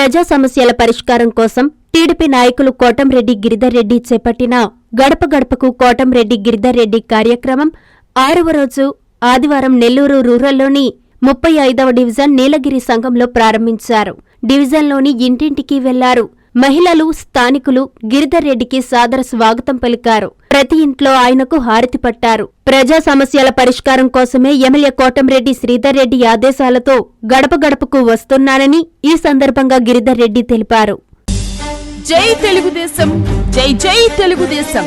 ప్రజా సమస్యల పరిష్కారం కోసం టీడీపీ నాయకులు కోటంరెడ్డి గిరిధర్ రెడ్డి చేపట్టిన గడప గడపకు కోటంరెడ్డి గిరిధర్ రెడ్డి కార్యక్రమం ఆరవ రోజు ఆదివారం నెల్లూరు రూరల్లోని ముప్పై ఐదవ డివిజన్ నీలగిరి సంఘంలో ప్రారంభించారు. డివిజన్లోని ఇంటింటికి వెళ్ళారు. మహిళలు స్థానికులు గిరిధర్ రెడ్డికి సాదర స్వాగతం పలికారు. ప్రతి ఇంట్లో ఆయనకు హారతి పట్టారు. ప్రజా సమస్యల పరిష్కారం కోసమే ఎమ్మెల్యే కోటంరెడ్డి శ్రీధర్ రెడ్డి ఆదేశాలతో గడప గడపకు వస్తున్నానని ఈ సందర్భంగా గిరిధర్ రెడ్డి తెలిపారు. జై తెలుగుదేశం జై జై తెలుగుదేశం.